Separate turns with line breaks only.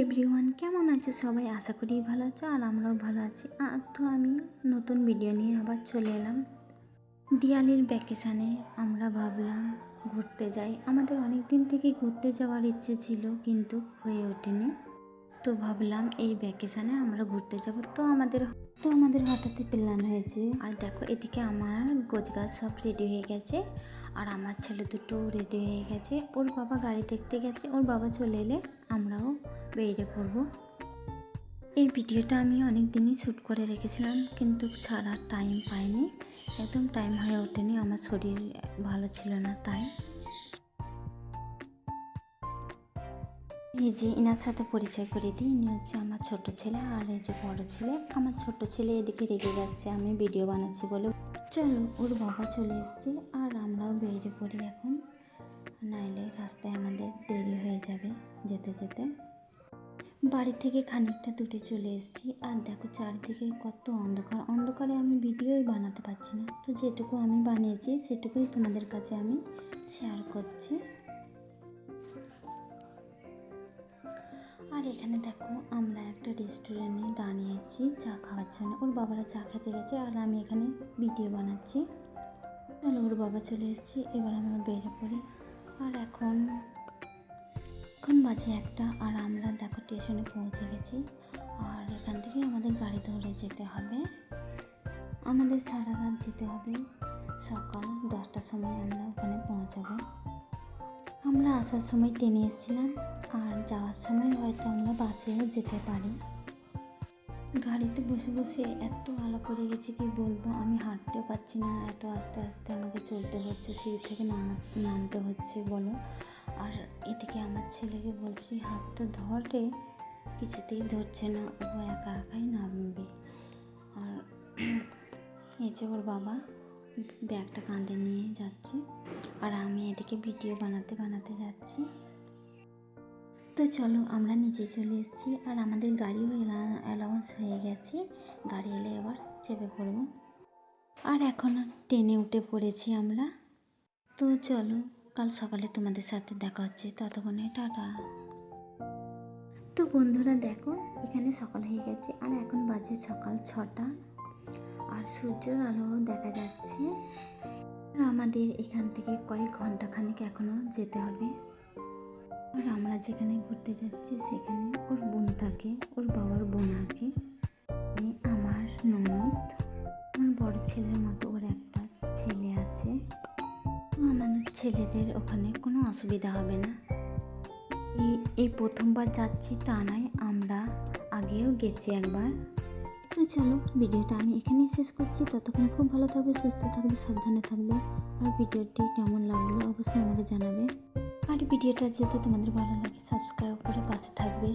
Everyone কেমন আছে সবাই? আশা করি ভালো আছো আর আমরাও ভালো আছি। আর তো আমি নতুন ভিডিও নিয়ে আবার চলে এলাম। দিয়ালির ভ্যাকেশানে আমরা ভাবলাম ঘুরতে যাই। আমাদের অনেক দিন থেকে ঘুরতে যাওয়ার ইচ্ছে ছিল, কিন্তু হয়ে ওঠেনি। তো ভাবলাম এই ভ্যাকেশানে আমরা ঘুরতে যাব। তো আমাদের তো আমাদের হঠাৎই প্ল্যান হয়েছে। আর দেখো, এদিকে আমার গোছগাছ সব রেডি হয়ে গেছে। আর আমার ছেলে দুটো রেডি হয়ে গেছে। ওর বাবা গাড়ি দেখতে গেছে, ওর বাবা চলে এলে আমরাও বেরিয়ে পড়ব। এই ভিডিওটা আমি অনেক দিনই শ্যুট করে রেখেছিলাম, কিন্তু ছাড়া টাইম পাইনি। একদম টাইম হয়ে ওঠেনি, আমার শরীর ভালো ছিল না তাই। এই যে ইনার সাথে পরিচয় করে দিই, ইনি হচ্ছে আমার ছোট ছেলে আর এই যে বড় ছেলে। আমার ছোট ছেলে এদিকে রেগে যাচ্ছে, আমি ভিডিও বানাচ্ছি বলে। চলো, ওর বাবা চলে এসছে আর আমরাও বেরিয়ে পড়ি এখন। নাইলে রাস্তায় আমাদের দেরি হয়ে যাবে যেতে যেতে। বাড়ি থেকে খানিকটা দূরে চলে এসেছি আর দেখো চারদিকে কত অন্ধকার। অন্ধকারে আমি ভিডিওই বানাতে পারছি না। তো যেটুকু আমি বানিয়েছি, সেটুকুই তোমাদের কাছে আমি শেয়ার করছি। আর এখানে দেখো, আমরা একটা রেস্টুরেন্টে দাঁড়িয়েছি, চা খাওয়ার জন্য। ওর বাবারা চা খেতে গেছে আর আমি এখানে ভিডিও বানাচ্ছি। চলো, ওর বাবা চলে এসেছি, এবার আমরা বেরিয়ে পড়ি আর এখন এখন বাজে একটা আর আমরা দেখো স্টেশনে পৌঁছে গেছি। আর এখান থেকে আমাদের গাড়ি ধরে যেতে হবে। আমাদের সারা রাত যেতে হবে। সকাল দশটার সময় আমরা ওখানে পৌঁছাবো। আমরা আসার সময় ট্রেনে এসেছিলাম। আর যাওয়ার সময় হয়তো আমরা বাসেও যেতে পারি। গাড়িতে বসে বসে এত আলো করে গেছে কি বলব? আমি হাঁটতেও পারছি না। এত আস্তে আস্তে আমাকে চলতে হচ্ছে, সিঁড়ি থেকে নামা, নামতে হচ্ছে, বলো। আর এদিকে আমার ছেলেকে বলছি, হাতটা ধরে কিছুতেই ধরছে না। ও একা একাই নামবে। আর এই যে ওর বাবা ব্যাগটা কাঁধে নিয়ে যাচ্ছে। আর আমি এদিকে ভিডিও বানাতে বানাতে যাচ্ছি। তো চলো আমরা নিচে চলে এসেছি আর আমাদের গাড়িও অ্যালাউন্স হয়ে গেছে। গাড়ি এলে এবার চেপে পড়ব। আর এখন ট্রেনে উঠে পড়েছি আমরা। তো চলো, কাল সকালে তোমাদের সাথে দেখা হচ্ছে। ততক্ষণে টাটা। তো বন্ধুরা দেখো, এখানে সকাল হয়ে গেছে আর এখন বাজে সকাল ছটা। আর সূর্যের আলো দেখা যাচ্ছে। আর আমাদের এখান থেকে কয়েক ঘণ্টা খানিক এখনও যেতে হবে। আর আমরা যেখানে ঘুরতে যাচ্ছি সেখানে ওর বোন থাকে ওর বাবার বোন আগে আমার ননদ, আমার বড় ছেলের মতো ওর একটা ছেলে আছে। আমাদের ছেলেদের ওখানে কোনো অসুবিধা হবে না। এই এই প্রথমবার যাচ্ছি তা নয়, আমরা আগেও গেছি একবার। তো চলো, ভিডিওটা আমি এখানেই শেষ করছি। ততক্ষণ খুব ভালো থাকবে, সুস্থ থাকবে, সাবধানে থাকবে। আর ভিডিওটি কেমন লাগল অবশ্যই আমাকে জানাবে। আর ভিডিওটা যদি তোমাদের ভালো লাগে সাবস্ক্রাইব করে পাশে থাকবে।